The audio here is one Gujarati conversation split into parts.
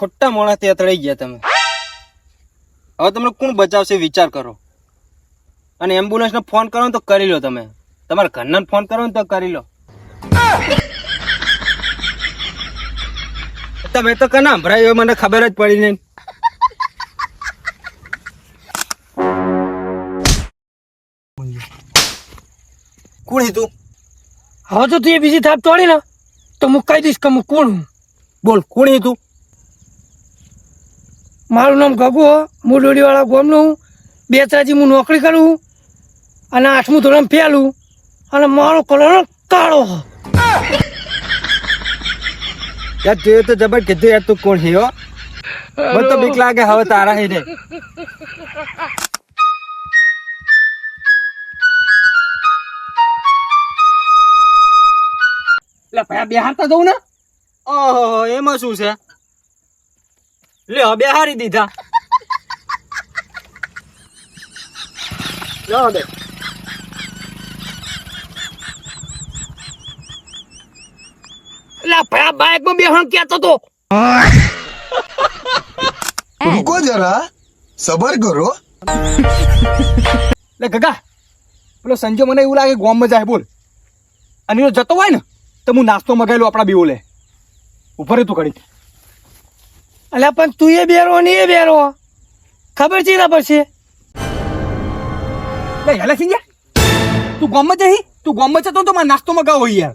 ખોટા મોણા ત્યાં અથડાઈ ગયા તમે. હવે તમને કોણ બચાવશે વિચાર કરો. અને એમ્બ્યુલન્સને ફોન કરો ને તો કરી લો તમે. તમારા ઘરના ફોન કરો ને તો કરી લો. તમે તો કના સંભળાય મને ખબર જ પડી નહીં. કોણ તું? હવે તો તું એ બીજી થાપ તોડી ને તો હું કહી દઈશ કે હું કોણ હું? બોલ કોણ તું? મારું નામ ગગુ હો. હું ડોડીવાળા ગામનો બે ત્રાજી હું નોકરી કરું અને આઠમું ધોરણ ફેલું અને મારો કલર કાળો યાર જોયું તો જબર કીધું યાર તું કોણ છે મને તો બીક લાગે હવે તારા હે રે એટલે બિહાર તો જવું ને? ઓહો એમાં શું છે? લ્યો બે હારી દીધા. લ્યો બે. લા ભયા બાઈકમાં તો. રૂકો જરા. સબર કરો. લે પેલો સંજય મને એવું લાગે ગોમમાં જાય બોલ. અને જતો હોય ને તો હું નાસ્તો મગાવેલો આપણા બીઓલે ઉપર તું કરી એટલે પણ તું એ બેરો ને એ બેરો. ખબર છે પડશે લે, હેલે સિંજા તું ગોમમાં જઈ તું ગોમ જતો તો મારા નાસ્તો મગાવો યાર.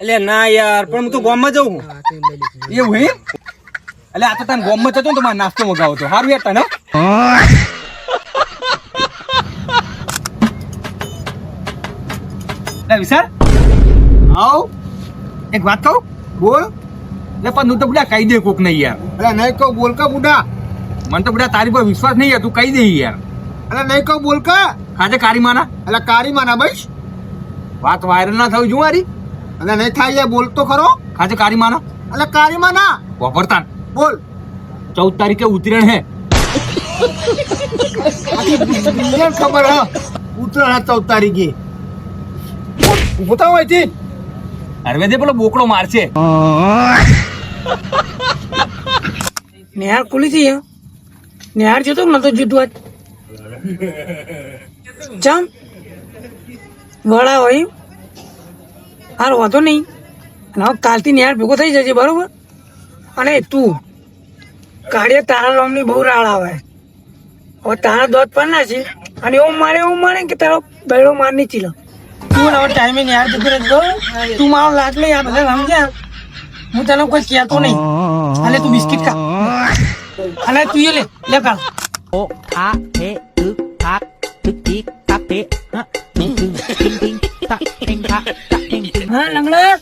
એટલે ના યાર, પણ હું તો ગોમમાં જઉં છું. એવું હે? એટલે આ તો તને ગોમમાં જતો તો મારા નાસ્તો મગાવો તો. સારું યાર તને વિશાલ. આવ. એક વાત કહું? બોલ. એટલે પણ હું તો બધા કહી દે કોક નહીં યાર. એટલે નહીં કહું બોલ કે બુડા. મને તો બધા તારી પર વિશ્વાસ નહીં યાર તું કહી દે યાર. એટલે નહીં કહું બોલ કે આજે કારી માના. એટલે કારી માના ભાઈ વાત વાયરલ ના થઈ થવી મારી અને નહીં થાય યાર બોલ તો ખરો. આજે કારી માના. એટલે કારી માના. વાપરતા બોલ. ચૌદ તારીખે ઉત્તરાયણ હે. ખબર હ. ઉત્તરાયણ ચૌદ તારીખે. ઉભતા હોય અરવે દે પેલો બોકડો મારશે. નિહાર ખુલી યાર નિહાર જોતો નતો જોતું આજ? ચમ. વડા હોય. હાર વાંધો નહીં. અને હવે કાલથી નિહાર ભેગો થઈ જશે બરોબર? અને તું કાઢીએ તારા લોમની બહુ રાળ આવે. હવે તારા દોત પણ ના છે અને એવું મારે એવું મારે કે તારો બેડો માર નહીં ચીલો. તું હવે ટાઈમે યાર જતું રહેતો તું? મારો લાટલો યાર બધા સમજ્યા હું તને કોઈ કહેતો નહીં. અને તું બિસ્કિટ ખા. અને તું લે લે ખા. ઓ આ હે તુ આ તુ ટી કા હા લંગડા.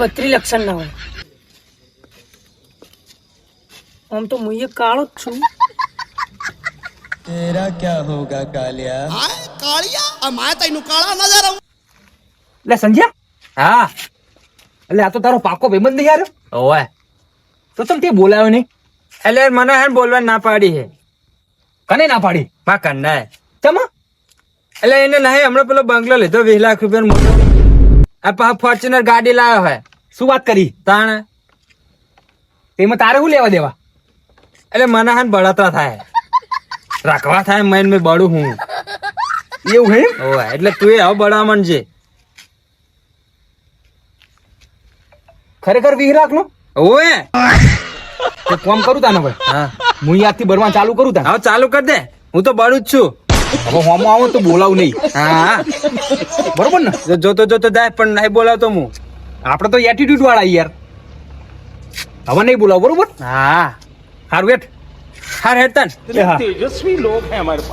બત્રી લક્ષણ ના હોય. આમ તો હું કાળો જ છું. લે સંજ્યા હા. એટલે આ તો તારો પાકો ભાઈબંધ નહીં યાર ઓય તો તમ તે બોલાયો નહીં? એટલે મને હે બોલવા ના પાડી હે. કને ના પાડી? મા કન્ના તમ એટલે એને નહીં હમણાં પેલો બંગલો લીધો વીસ લાખ રૂપિયા મોટો. આ પા ફોર્ચ્યુનર ગાડી લાવ્યો હોય શું વાત કરી? તાણ. તેમાં તારે શું લેવા દેવા? એટલે મને હાન બળતરા થાય. રાખવા થાય મેન મેં બળું હું. એવું હે? ઓવે એટલે તું એ હવે બળવા માંડજે ખરેખર વીસ લાખ નો? ઓએ તો કોમ કરું તાને ભાઈ હા. હું યાદથી બરવા ચાલુ કરું તાને? હવે ચાલુ કર દે. હું તો બળું જ છું. હવે હોમો આવો તો બોલાવું નહીં. હા. બરોબર ને? જોતો જોતો જાય પણ નહીં બોલાવતો હું. આપણે તો એટીટ્યુડ વાળા યાર. હવે નહીં બોલાવ બરોબર? હા. હારું હેઠ. હાર હેઠ તાન તેજસ્વી લોક હે અમારે